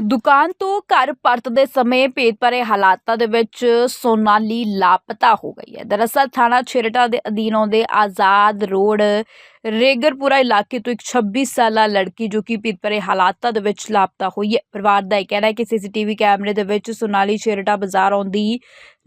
ਦੁਕਾਨ ਤੋਂ ਘਰ ਪਰਤਦੇ ਸਮੇਂ ਭੇਦ ਭਰੇ ਹਾਲਾਤਾਂ ਦੇ ਵਿੱਚ ਸੋਨਾਲੀ ਲਾਪਤਾ ਹੋ ਗਈ ਹੈ। ਦਰਅਸਲ ਥਾਣਾ ਛੇਰਟਾ ਦੇ ਅਧੀਨ ਆਉਂਦੇ ਆਜ਼ਾਦ ਰੋਡ ਰੇਗਰਪੁਰਾ ਇਲਾਕੇ ਤੋਂ ਇੱਕ 26 ਸਾਲਾ ਲੜਕੀ ਜੋ ਕਿ ਭੇਤ ਭਰੇ ਹਾਲਾਤਾਂ ਦੇ ਵਿੱਚ ਲਾਪਤਾ ਹੋਈ ਹੈ। ਪਰਿਵਾਰ ਦਾ ਇਹ ਕਹਿਣਾ ਹੈ ਕਿ ਸੀਸੀਟੀਵੀ ਕੈਮਰੇ ਦੇ ਵਿੱਚ ਸੁਨਾਲੀ ਛੇਰਟਾ ਬਾਜ਼ਾਰ ਆਉਂਦੀ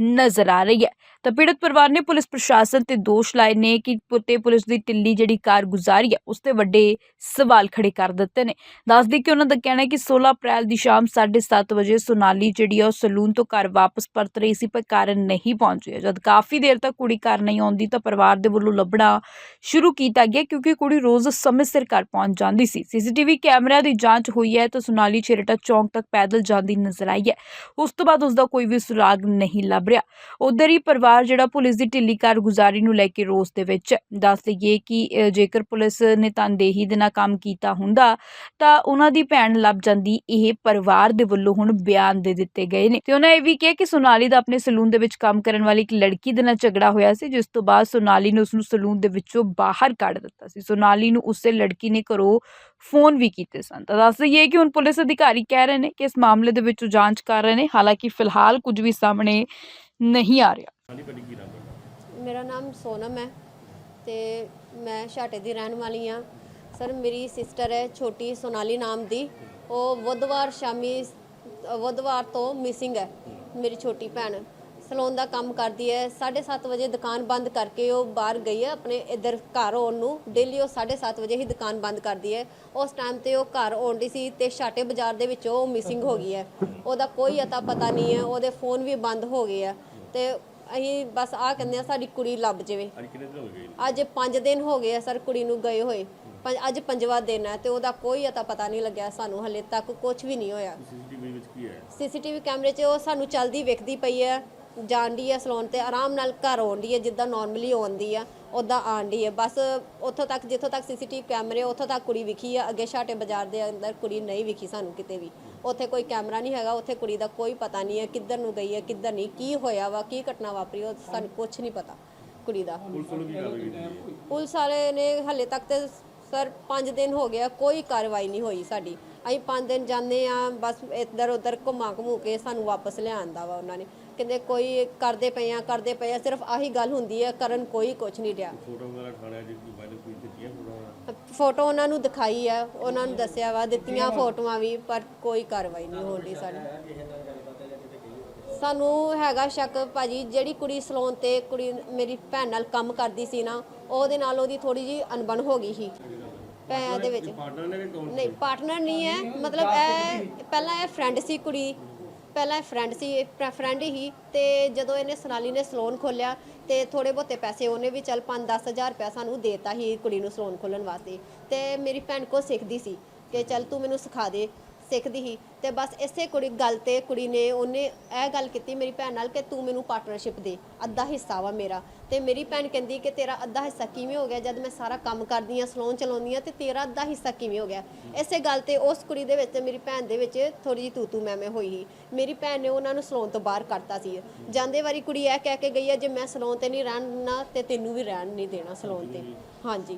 ਨਜ਼ਰ ਆ ਰਹੀ ਹੈ। ਤਾਂ ਪੀੜਤ ਪਰਿਵਾਰ ਨੇ ਪੁਲਿਸ ਪ੍ਰਸ਼ਾਸਨ ਤੇ ਦੋਸ਼ ਲਾਏ ਨੇ ਕਿ ਪੁੱਤੇ ਪੁਲਿਸ ਦੀ ਢਿੱਲੀ ਜਿਹੜੀ ਕਾਰਗੁਜ਼ਾਰੀ ਹੈ, ਉਸ ਤੇ ਵੱਡੇ ਸਵਾਲ ਖੜੇ ਕਰ ਦਿੱਤੇ ਨੇ। ਦੱਸਦੀ ਕਿ ਉਹਨਾਂ ਦਾ ਕਹਿਣਾ ਹੈ ਕਿ 16 ਅਪ੍ਰੈਲ ਦੀ ਸ਼ਾਮ 7:30 ਵਜੇ ਸੋਨਾਲੀ ਜਿਹੜੀ ਆ, ਉਹ ਸਲੂਨ ਤੋਂ ਘਰ ਵਾਪਸ ਪਰਤ ਰਹੀ ਸੀ, ਪਰ ਘਰ ਨਹੀਂ ਪਹੁੰਚੀ ਜਦ ਕਾਫੀ ਦੇਰ ਤੱਕ ਕੁੜੀ ਘਰ ਨਹੀਂ ਆਉਂਦੀ ਤਾਂ ਪਰਿਵਾਰ ਦੇ ਵੱਲੋਂ ਲੱਭਣਾ ਸ਼ੁਰੂ ਕੀਤਾ ਗਿਆ ਕਿਉਂਕਿ ਕੁੜੀ ਰੋਜ਼ ਸਮੇਂ ਸਿਰ ਘਰ ਪਹੁੰਚ ਜਾਂਦੀ ਸੀ। ਸੀਸੀਟੀਵੀ ਕੈਮਰਿਆਂ ਦੀ ਜਾਂਚ ਹੋਈ ਹੈ ਤਾਂ ਸੋਨਾਲੀ ਛੇਰਟਾ ਚੌਂਕ ਤੱਕ ਪੈਦਲ ਜਾਂਦੀ ਨਜ਼ਰ ਆਈ ਹੈ। ਉਸ ਤੋਂ ਬਾਅਦ ਉਸ ਦਾ ਕੋਈ ਵੀ ਸੁਰਾਗ ਨਹੀਂ ਲੱਭ ਰਿਹਾ। ਉਧਰ ਹੀ ਪਰਿਵਾਰ ਜਿਹੜਾ ਪੁਲਿਸ ਦੀ ਢਿੱਲੀ ਕਾਰਗੁਜ਼ਾਰੀ ਨੂੰ ਲੈ ਕੇ ਰੋਸ ਦੇ ਵਿੱਚ ਦੱਸ ਦਈਏ ਕਿ ਜੇਕਰ ਪੁਲਿਸ ਨੇ ਤਨਦੇਹੀ ਦੇ ਨਾਲ ਕੰਮ ਕੀਤਾ ਹੁੰਦਾ, ਤਾਂ ਉਹਨਾਂ ਦੀ ਭੈਣ ਲੱਭ ਜਾਂਦੀ ਇਹ ਪਰਿਵਾਰ ਦੇ ਵੱਲੋਂ ਹੁਣ ਬਿਆਨ ਦੇ ਦਿੱਤੇ ਗਏ ਨੇ। ਤੇ ਉਹਨਾਂ ਇਹ ਵੀ ਕਿਹਾ ਕਿ ਸੋਨਾਲੀ ਦਾ ਆਪਣੇ ਸਲੂਨ ਦੇ ਵਿੱਚ ਕੰਮ ਕਰਨ ਵਾਲੀ ਇੱਕ ਲੜਕੀ ਦੇ ਨਾਲ ਝਗੜਾ ਹੋਇਆ ਸੀ, ਜਿਸ ਤੋਂ ਬਾਅਦ ਸੋਨਾਲੀ ਨੇ ਉਸ ਨੂੰ ਸਲੂਨ ਦੇ ਵਿੱਚੋਂ ਬਾਹਰ ਕੱਢ ਦਿੱਤਾ। ਸੀ। ਸੋਨਾਲੀ ਨੂੰ ਉਸੇ ਲੜਕੀ ਨੇ ਘਰੋਂ ਫੋਨ ਵੀ ਕੀਤੇ ਸਨ। ਤਾਂ ਦੱਸ ਦਈਏ ਕਿ ਹੁਣ ਪੁਲਿਸ ਅਧਿਕਾਰੀ ਕਹਿ ਰਹੇ ਨੇ ਕਿ ਇਸ ਮਾਮਲੇ ਦੇ ਵਿੱਚ ਜਾਂਚ ਕਰ ਰਹੇ ਨੇ। ਹਾਲਾਂਕਿ ਫਿਲਹਾਲ ਕੁਝ ਵੀ ਸਾਹਮਣੇ ਨਹੀਂ ਆ ਰਿਹਾ। ਮੇਰਾ ਨਾਮ ਸੋਨਮ ਹੈ ਤੇ ਮੈਂ ਛਾਟੇ ਦੀ ਰਹਿਣ ਵਾਲੀ ਹਾਂ। ਸਰ ਮੇਰੀ ਸਿਸਟਰ ਹੈ ਛੋਟੀ ਸੋਨਾਲੀ ਨਾਮ ਦੀ। ਉਹ ਬੁੱਧਵਾਰ ਸ਼ਾਮੀ ਅ, ਬੁੱਧਵਾਰ ਤੋਂ ਮਿਸਿੰਗ ਹੈ। ਮੇਰੀ ਛੋਟੀ ਭੈਣ ਸਲੂਨ ਦਾ ਕੰਮ ਕਰਦੀ ਹੈ। 7:30 ਵਜੇ ਦੁਕਾਨ ਬੰਦ ਕਰਕੇ ਉਹ ਬਾਹਰ ਗਈ ਹੈ। ਆਪਣੇ ਇੱਧਰ ਘਰ ਆਉਣ ਨੂੰ ਡੇਲੀ ਉਹ 7:30 ਵਜੇ ਹੀ ਦੁਕਾਨ ਬੰਦ ਕਰਦੀ ਹੈ। ਉਸ ਟਾਈਮ ਤੇ ਉਹ ਘਰ ਆਉਂਦੀ ਸੀ ਤੇ ਛਾਟੇ ਬਾਜ਼ਾਰ ਦੇ ਵਿੱਚ ਉਹ ਮਿਸਿੰਗ ਹੋ ਗਈ ਹੈ। ਉਹਦਾ ਕੋਈ ਅਤਾ ਪਤਾ ਨਹੀਂ ਹੈ। ਉਹਦੇ ਫੋਨ ਵੀ ਬੰਦ ਹੋ ਗਏ ਆ ਤੇ ਅਸੀਂ ਬਸ ਆ ਕਹਿੰਦੇ ਆ ਸਾਡੀ ਕੁੜੀ ਲੱਭ ਜਾਵੇ। ਅੱਜ ਕਿੰਨੇ ਦਿਨ ਹੋ ਗਏ? ਅੱਜ 5 ਦਿਨ ਹੋ ਗਏ ਆ ਸਰ ਕੁੜੀ ਨੂੰ ਗਏ ਹੋਏ। ਪੰਜ ਅੱਜ ਪੰਜਵਾਂ ਦਿਨ ਹੈ ਤੇ ਉਹਦਾ ਕੋਈ ਅਤਾ ਪਤਾ ਨਹੀਂ ਲੱਗਿਆ ਸਾਨੂੰ ਹਲੇ ਤੱਕ ਕੁਝ ਵੀ ਨਹੀਂ ਹੋਇਆ। ਸੀਸੀਟੀਵੀ ਵਿੱਚ ਕੀ ਹੈ? ਸੀਸੀਟੀਵੀ ਕੈਮਰੇ 'ਚ ਉਹ ਸਾਨੂੰ ਚਲਦੀ ਵੇਖਦੀ ਪਈ ਹੈ। ਜਾਂਦੀ ਹੈ ਸਲੋਨ ਤੇ ਆਰਾਮ ਨਾਲ ਘਰ ਆਉਂਦੀ ਹੈ ਜਿੱਦਾਂ ਨਾਰਮਲੀ ਆਉਂਦੀ ਆ ਉਦਾਂ ਆਂਦੀ ਹੈ। ਬਸ ਉੱਥੋਂ ਤੱਕ ਜਿੱਥੋਂ ਤੱਕ ਸੀਸੀਟੀਵੀ ਕੈਮਰੇ ਉੱਥੋਂ ਤੱਕ ਕੁੜੀ ਵਿਖੀ ਆ। ਅੱਗੇ ਛਾਟੇ ਬਾਜ਼ਾਰ ਦੇ ਅੰਦਰ ਕੁੜੀ ਨਹੀਂ ਵਿਖੀ ਸਾਨੂੰ ਕਿਤੇ ਵੀ। ਉੱਥੇ ਕੋਈ ਕੈਮਰਾ ਨਹੀਂ ਹੈਗਾ ਉੱਥੇ ਕੁੜੀ ਦਾ ਕੋਈ ਪਤਾ ਨਹੀਂ ਹੈ ਕਿੱਧਰ ਨੂੰ ਗਈ ਹੈ ਕਿੱਧਰ ਨਹੀਂ ਕੀ ਹੋਇਆ ਵਾ ਕੀ ਘਟਨਾ ਵਾਪਰੀ ਉਹ ਸਾਨੂੰ ਕੁਝ ਨਹੀਂ ਪਤਾ ਕੁੜੀ ਦਾ। ਵੱਲੋਂ ਹੈ। ਪੁਲਿਸ ਵਾਲੇ ਨੇ ਹਲੇ ਤੱਕ ਤੇ ਸਰ 5 ਦਿਨ ਹੋ ਗਿਆ ਕੋਈ ਕਾਰਵਾਈ ਨਹੀਂ ਹੋਈ ਸਾਡੀ। ਅਸੀਂ 5 ਦਿਨ ਜਾਂਦੇ ਆ ਬਸ ਇੱਧਰ ਉੱਧਰ ਘੁੰਮਾ ਘਮੂ ਕੇ ਸਾਨੂੰ ਵਾਪਸ ਲਿਆਂਦਾ ਵਾ ਉਹਨਾਂ ਨੇ। ਕਹਿੰਦੇ ਕੋਈ ਕਰਦੇ ਪਏ ਆ ਕਰਦੇ ਪਏ ਆ ਸਿਰਫ ਆਹੀ ਗੱਲ ਹੁੰਦੀ ਹੈ ਕਰਨ ਕੋਈ ਕੁਝ ਨਹੀਂ ਰਿਹਾ ਫੋਟੋ ਵਗੈਰਾ ਖਾਣਾ ਜੀ ਕੋਈ ਵਾਇਰਲ ਕੋਈ ਦਿੱਤੀਆਂ ਫੋਟੋਆਂ ਫੋਟੋ ਉਹਨਾਂ ਨੂੰ ਦਿਖਾਈ ਆ ਉਹਨਾਂ ਨੂੰ ਦੱਸਿਆ ਵਾ ਦਿੱਤੀਆਂ ਫੋਟੋਆਂ ਵੀ ਪਰ ਕੋਈ ਕਾਰਵਾਈ ਨਹੀਂ ਹੋਣ ਦੀ ਸਾਡੀ। ਸਾਨੂੰ ਹੈਗਾ ਸ਼ੱਕ ਭਾਜੀ ਜਿਹੜੀ ਕੁੜੀ ਸਲੋਨ ਤੇ ਕੁੜੀ ਮੇਰੀ ਭੈਣ ਨਾਲ ਕੰਮ ਕਰਦੀ ਸੀ ਨਾ ਉਹਦੇ ਨਾਲ ਉਹਦੀ ਥੋੜੀ ਜੀ ਅਣਬਣ ਹੋ ਗਈ ਸੀ। ਭੈਣ ਦੇ ਵਿੱਚ। ਨਹੀਂ ਪਾਰਟਨਰ ਨਹੀਂ ਹੈ ਮਤਲਬ ਇਹ ਪਹਿਲਾਂ ਇਹ ਫਰੈਂਡ ਸੀ ਕੁੜੀ ਪਹਿਲਾਂ ਇਹ ਫਰੈਂਡ ਸੀ ਫਰੈਂਡ ਹੀ ਤੇ ਜਦੋਂ ਇਹਨੇ ਸਨਾਲੀ ਨੇ ਸਲੋਨ ਖੋਲਿਆ ਤੇ ਥੋੜੇ ਬਹੁਤੇ ਪੈਸੇ ਉਹਨੇ ਵੀ ਚੱਲ 5-10000 ਰੁਪਇਆ ਸਾਨੂੰ ਦੇਤਾ ਸੀ ਕੁੜੀ ਨੂੰ ਸਲੋਨ ਖੋਲਣ ਵਾਸਤੇ ਤੇ ਮੇਰੀ ਭੈਣ ਕੋ ਸਿੱਖਦੀ ਸੀ ਕਿ ਚੱਲ ਤੂੰ ਮੈਨੂੰ ਸਿਖਾ ਦੇ। ਸਿੱਖਦੀ ਸੀ ਤੇ ਬਸ ਇਸੇ ਕੁੜੀ ਗੱਲ ਤੇ ਕੁੜੀ ਨੇ ਉਹਨੇ ਇਹ ਗੱਲ ਕੀਤੀ ਮੇਰੀ ਭੈਣ ਨਾਲ ਕਿ ਤੂੰ ਮੈਨੂੰ ਪਾਰਟਨਰਸ਼ਿਪ ਦੇ ਅੱਧਾ ਹਿੱਸਾ ਵਾ ਮੇਰਾ। ਤੇ ਮੇਰੀ ਭੈਣ ਕਹਿੰਦੀ ਕਿ ਤੇਰਾ ਅੱਧਾ ਹਿੱਸਾ ਕਿਵੇਂ ਹੋ ਗਿਆ ਜਦ ਮੈਂ ਸਾਰਾ ਕੰਮ ਕਰਦੀ ਆ ਸਲੋਨ ਚਲਾਉਂਦੀ ਆ ਤੇ ਤੇਰਾ ਅੱਧਾ ਹਿੱਸਾ ਕਿਵੇਂ ਹੋ ਗਿਆ? ਇਸੇ ਗੱਲ ਤੇ ਉਸ ਕੁੜੀ ਦੇ ਵਿੱਚ ਤੇ ਮੇਰੀ ਭੈਣ ਦੇ ਵਿੱਚ ਥੋੜੀ ਜਿਹੀ ਤੂ ਤੂ ਮੈਂ ਮੈਂ ਹੋਈ ਸੀ। ਮੇਰੀ ਭੈਣ ਨੇ ਉਹਨਾਂ ਨੂੰ ਸਲੋਨ ਤੋਂ ਬਾਹਰ ਕੱਢਤਾ ਸੀ। ਜਾਂਦੇ ਵਾਰੀ ਕੁੜੀ ਇਹ ਕਹਿ ਕੇ ਗਈ ਆ ਜੇ ਮੈਂ ਸਲੋਨ ਤੇ ਨਹੀਂ ਰਹਿਣਾ ਤੇ ਤੈਨੂੰ ਵੀ ਰਹਿਣ ਨਹੀਂ ਦੇਣਾ ਸਲੋਨ ਤੇ। ਹਾਂਜੀ।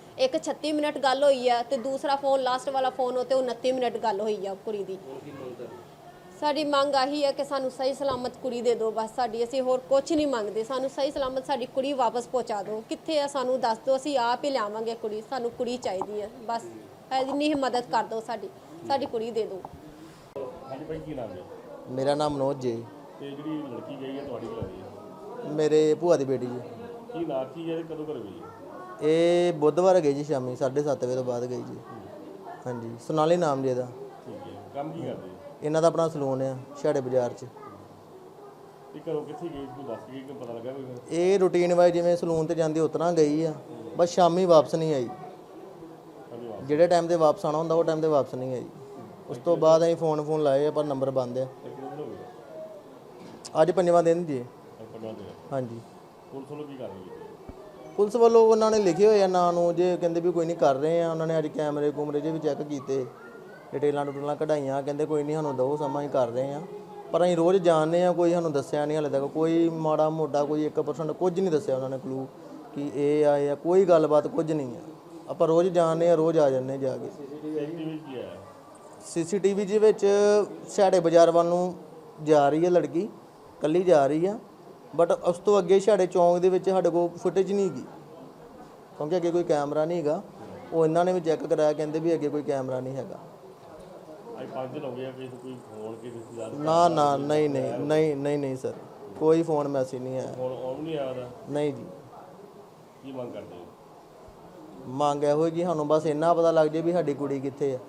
ਇੱਕ 36 ਮਿੰਟ ਗੱਲ ਹੋਈ ਆ ਤੇ ਦੂਸਰਾ ਫੋਨ ਲਾਸਟ ਵਾਲਾ ਫੋਨ ਉਹ ਤੇ 29 ਮਿੰਟ ਗੱਲ ਹੋਈ ਆ ਕੁੜੀ ਦੀ। ਸਾਡੀ ਮੰਗ ਆਹੀ ਹੈ ਕਿ ਸਾਨੂੰ ਸਹੀ ਸਲਾਮਤ ਕੁੜੀ ਦੇ ਦਿਓ ਬਸ ਸਾਡੀ ਅਸੀਂ ਹੋਰ ਕੁਝ ਨਹੀਂ ਮੰਗਦੇ। ਸਾਨੂੰ ਸਹੀ ਸਲਾਮਤ ਸਾਡੀ ਕੁੜੀ ਵਾਪਸ ਪਹੁੰਚਾ ਦਿਓ। ਕਿੱਥੇ ਆ ਸਾਨੂੰ ਦੱਸ ਦਿਓ ਅਸੀਂ ਆਪ ਹੀ ਲਿਆਵਾਂਗੇ ਕੁੜੀ ਸਾਨੂੰ ਕੁੜੀ ਚਾਹੀਦੀ ਹੈ ਬਸ ਇੰਨੀ ਹੀ ਮਦਦ ਕਰ ਦਿਓ ਸਾਡੀ ਸਾਡੀ ਕੁੜੀ ਦੇ ਦਿਓ। ਹਾਂਜੀ ਭਾਈ ਕੀ ਨਾਮ ਹੈ? ਮੇਰਾ ਨਾਮ ਮਨੋਜ ਜੀ। ਤੇ ਜਿਹੜੀ ਲੜਕੀ ਗਈ ਹੈ ਤੁਹਾਡੀ ਲੱਗਦੀ ਹੈ? ਮੇਰੇ ਭੂਆ ਦੀ ਬੇਟੀ ਜੀ। ਕੀ ਨਾਂ ਕੀ ਹੈ ਤੇ ਕਦੋਂ ਕਰ ਗਈ ਹੈ? ਇਹ ਬੁੱਧਵਾਰ ਗਈ ਜੀ ਸ਼ਾਮੀ 7:30 ਵਜੇ ਤੋਂ ਬਾਅਦ ਗਈ ਜੀ। ਹਾਂਜੀ ਸੋਨਾਲੀ ਨਾਮ ਜੀ ਇਹਦਾ। ਠੀਕ ਹੈ। ਕੰਮ ਕੀ ਕਰਦੇ ਇਹਨਾਂ ਦਾ ਆਪਣਾ ਸਲੂਨ ਆ ਛਾੜੇ ਬਾਜ਼ਾਰ 'ਚ। ਤੇ ਘਰੋਂ ਕਿੱਥੇ ਗਈ ਤੂੰ ਦੱਸ ਕੇ ਕਿ ਪਤਾ ਲੱਗਾ ਕੋਈ ਇਹ ਰੂਟੀਨ ਵਾਈ ਜਿਵੇਂ ਸਲੂਨ ਤੇ ਜਾਂਦੀ ਉਤਰਾ ਗਈ ਆ ਬਸ ਸ਼ਾਮੀ ਵਾਪਸ ਨਹੀਂ ਆਈ। ਕਦੇ ਵਾਪਸ। ਜਿਹੜੇ ਟਾਈਮ ਤੇ ਵਾਪਸ ਆਣਾ ਹੁੰਦਾ ਉਹ ਟਾਈਮ ਤੇ ਵਾਪਸ ਨਹੀਂ ਆਈ। ਉਸ ਤੋਂ ਬਾਅਦ ਅਸੀਂ ਫੋਨ ਫੋਨ ਲਾਏ ਆ ਪਰ ਨੰਬਰ ਬੰਦ ਆ। ਤੇ ਕਿੰਨੇ ਦਿਨ ਹੋ ਗਏ? ਅੱਜ ਪੰਜਵਾਂ ਦਿਨ ਜੀ ਪੰਜਵਾਂ ਦਿਨ। ਹਾਂਜੀ। ਪੁਲਿਸ ਵੱਲੋਂ ਕੀ ਕਾਰਵਾਈ ਕੀਤੀ? ਪੁਲਿਸ ਵੱਲੋਂ ਉਹਨਾਂ ਨੇ ਲਿਖੇ ਹੋਏ ਆ ਨਾਂ ਨੂੰ, ਜੇ ਕਹਿੰਦੇ ਵੀ ਕੋਈ ਨਹੀਂ ਕਰ ਰਹੇ ਆ, ਉਹਨਾਂ ਨੇ ਅੱਜ ਕੈਮਰੇ ਕੂਮਰੇ ਜੇ ਵੀ ਚੈੱਕ ਕੀਤੇ, ਡਿਟੇਲਾਂ ਡੁਟੇਲਾਂ ਕਢਾਈਆਂ, ਕਹਿੰਦੇ ਕੋਈ ਨਹੀਂ ਸਾਨੂੰ ਦਓ ਸਮਾਂ ਹੀ ਕਰ ਰਹੇ ਆ। ਪਰ ਅਸੀਂ ਰੋਜ਼ ਜਾਣਦੇ ਆ, ਕੋਈ ਸਾਨੂੰ ਦੱਸਿਆ ਨਹੀਂ ਹਲੇ ਤੱਕ, ਕੋਈ ਮਾੜਾ ਮੋਟਾ ਕੋਈ 1% ਕੁਝ ਨਹੀਂ ਦੱਸਿਆ ਉਹਨਾਂ ਨੇ ਕਲੂ ਕਿ ਇਹ ਆ ਇਹ ਆ, ਕੋਈ ਗੱਲਬਾਤ ਕੁਝ ਨਹੀਂ ਆ। ਆਪਾਂ ਰੋਜ਼ ਜਾਣਦੇ ਆ, ਰੋਜ਼ ਆ ਜਾਂਦੇ ਜਾ ਕੇ। ਸੀਸੀਟੀਵੀ ਵਿੱਚ ਕੀ ਆਇਆ ਸੀਸੀਟੀਵੀ ਵਿੱਚ ਸਾਡੇ ਬਾਜ਼ਾਰ ਵੱਲ ਨੂੰ ਜਾ ਰਹੀ ਹੈ ਲੜਕੀ, ਕੱਲੀ ਜਾ ਰਹੀ ਆ। ਬਟ ਉਸ ਤੋਂ ਅੱਗੇ ਛਾੜੇ ਚੌਂਕ ਦੇ ਵਿੱਚ ਸਾਡੇ ਕੋਲ ਫੁਟੇਜ ਨਹੀਂ ਹੈਗੀ। ਕਿਉਂਕਿ ਅੱਗੇ ਕੋਈ ਕੈਮਰਾ ਨਹੀਂ ਹੈਗਾ। ਉਹ ਇਹਨਾਂ ਨੇ ਵੀ ਚੈੱਕ ਕਰਾਇਆ ਕਹਿੰਦੇ ਵੀ ਅੱਗੇ ਕੋਈ ਕੈਮਰਾ ਨਹੀਂ ਹੈਗਾ। ਅੱਜ ਪੰਜ ਦਿਨ ਹੋ ਗਏ ਆ ਕਿਸੇ ਕੋਈ ਫੋਨ ਕਿਸੇ ਰਿਸ਼ਤੇਦਾਰ ਨਾ ਨਾ ਨਹੀਂ ਨਹੀਂ ਨਹੀਂ ਨਹੀਂ ਨਹੀਂ ਸਰ ਕੋਈ ਫੋਨ ਮੈਸੇਜ ਨਹੀਂ ਆਇਆ। ਫੋਨ ਆਉਣ ਨਹੀਂ ਆਇਆ ਉਹਦਾ? ਨਹੀਂ ਜੀ। ਕੀ ਮੰਗ ਕਰਦੇ ਹੋ? ਮੰਗ ਇਹੋ ਜੀ ਸਾਨੂੰ ਬਸ ਇੰਨਾ ਪਤਾ ਲੱਗ ਜੇ ਵੀ ਸਾਡੀ ਕੁੜੀ ਕਿੱਥੇ ਆ।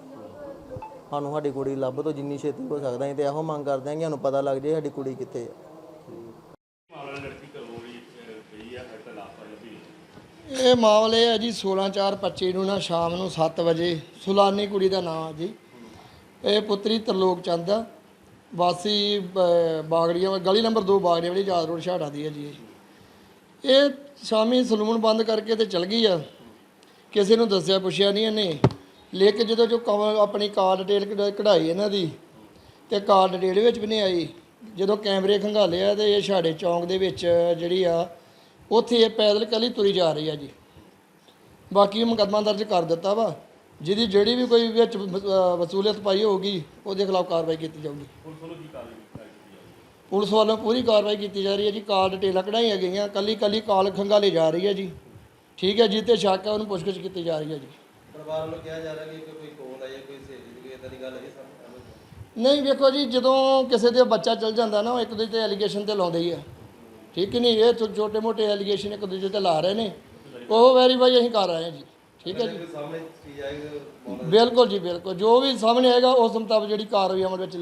ਸਾਨੂੰ ਸਾਡੀ ਕੁੜੀ ਲੱਭ ਤੋਂ ਜਿੰਨੀ ਛੇਤੀ ਹੋ ਸਕਦਾ ਅਸੀਂ ਤੇ ਇਹੋ ਮੰਗ ਕਰਦੇ ਹਾਂ ਕਿ ਸਾਨੂੰ ਪਤਾ ਲੱਗ ਜੇ ਸਾਡੀ ਕੁੜੀ ਕਿੱਥੇ ਆ ਮਾਮਲਾ ਲੜਕੀ ਕਰੋੜੀ ਪਈ ਆ ਹੱਟ ਲਾਪਾ ਲੱਭੀ ਇਹ ਮਾਮਲੇ ਹੈ ਜੀ 16/4/25 ਨੂੰ ਨਾ ਸ਼ਾਮ ਨੂੰ 7 ਵਜੇ। ਸੁਲਾਨੀ ਕੁੜੀ ਦਾ ਨਾਮ ਹੈ ਜੀ। ਇਹ ਪੁੱਤਰੀ ਤਰਲੋਕ ਚੰਦ ਆ। ਵਾਸੀ ਬ- ਬਾਗੜੀਆਂ ਗਲੀ ਨੰਬਰ 2 ਬਾਗੜੀਆਂ ਵਾਲੀ ਯਾਦ ਰੋਡ ਛਾੜਾ ਦੀ ਹੈ ਜੀ ਇਹ। ਇਹ ਸ਼ਾਮੀ ਸਲੂਨ ਬੰਦ ਕਰਕੇ ਤੇ ਚਲ ਗਈ ਆ। ਕਿਸੇ ਨੂੰ ਦੱਸਿਆ ਪੁੱਛਿਆ ਨਹੀਂ ਇਹਨੇ। ਲੇਕਿਨ ਜਦੋਂ ਜੋ ਕਵ- ਆਪਣੀ ਕਾਰ ਡਿਟੇਲ ਕਢ- ਕਢਾਈ ਇਹਨਾਂ ਦੀ, ਤੇ ਕਾਰ ਡਿਟੇਲ ਵਿੱਚ ਵੀ ਨਹੀਂ ਆਈ। ਜਦੋਂ ਕੈਮਰੇ ਖੰਗਾਲੇ ਆ ਤੇ ਇਹ ਛਾੜੇ ਚੌਂਕ ਦੇ ਵਿੱਚ ਜਿਹੜੀ ਆ ਉੱਥੇ ਇਹ ਪੈਦਲ ਕੱਲੀ ਤੁਰੀ ਜਾ ਰਹੀ ਆ ਜੀ। ਬਾਕੀ ਮੁਕੱਦਮਾ ਦਰਜ ਕਰ ਦਿੱਤਾ ਵਾ। ਜਿਹਦੀ ਜਿਹੜੀ ਵੀ ਕੋਈ ਵਿੱਚ ਵਸੂਲੀਅਤ ਪਾਈ ਹੋਊਗੀ ਉਹਦੇ ਖਿਲਾਫ ਕਾਰਵਾਈ ਕੀਤੀ ਜਾਊਗੀ। ਪੁਲਿਸ ਵੱਲੋਂ ਕੀ ਕਾਰਵਾਈ ਕੀਤੀ ਜਾਊਗੀ ਪੁਲਿਸ ਵੱਲੋਂ ਪੂਰੀ ਕਾਰਵਾਈ ਕੀਤੀ ਜਾ ਰਹੀ ਹੈ ਜੀ। ਕਾਲ ਡਿਟੇਲਾਂ ਕਢਾਈਆਂ ਗਈਆਂ। ਕੱਲੀ ਕੱਲੀ ਕਾਲ ਖੰਗਾਲੀ ਜਾ ਰਹੀ ਹੈ ਜੀ। ਠੀਕ ਹੈ ਜਿੱਤੇ ਸ਼ੱਕ ਹੈ ਉਹਨੂੰ ਪੁੱਛਗਿੱਛ ਕੀਤੀ ਜਾ ਰਹੀ ਹੈ ਜੀ। ਪਰਿਵਾਰ ਵੱਲੋਂ ਕਿਹਾ ਜਾ ਰਿਹਾ ਕਿ ਕੋਈ ਕੋਲ ਹੈ ਕੋਈ ਸਹੇਲੀ ਦੀ ਇਦਾਂ ਦੀ ਗੱਲ ਹੈ ਸਾਹਮਣੇ? ਨਹੀਂ ਵੇਖੋ ਜੀ ਜਦੋਂ ਕਿਸੇ ਦੇ ਬੱਚਾ ਚਲ ਜਾਂਦਾ ਨਾ ਉਹ ਇੱਕ ਦੂਜੇ ਤੇ ਐਲੀਗੇਸ਼ਨ ਤੇ ਲਾਉਂਦੇ ਹੀ ਆ। ਠੀਕ ਨਹੀਂ ਇਹ ਛੋਟੇ ਮੋਟੇ ਐਲੀਗੇਸ਼ਨ ਇੱਕ ਦੂਜੇ ਤੇ ਲਾ ਰਹੇ ਨੇ। ਉਹ ਵੈਰੀਫਾਈ ਅਸੀਂ ਕਰ ਰਹੇ ਹਾਂ ਜੀ। ਠੀਕ ਹੈ ਜੀ। ਬਿਲਕੁਲ ਜੀ ਬਿਲਕੁਲ। ਜੋ ਵੀ ਸਾਹਮਣੇ ਆਏਗਾ ਉਸ ਮੁਤਾਬਕ ਜਿਹੜੀ ਕਾਰਵਾਈ ਅਮਲ ਵਿੱਚ ਲਿਆ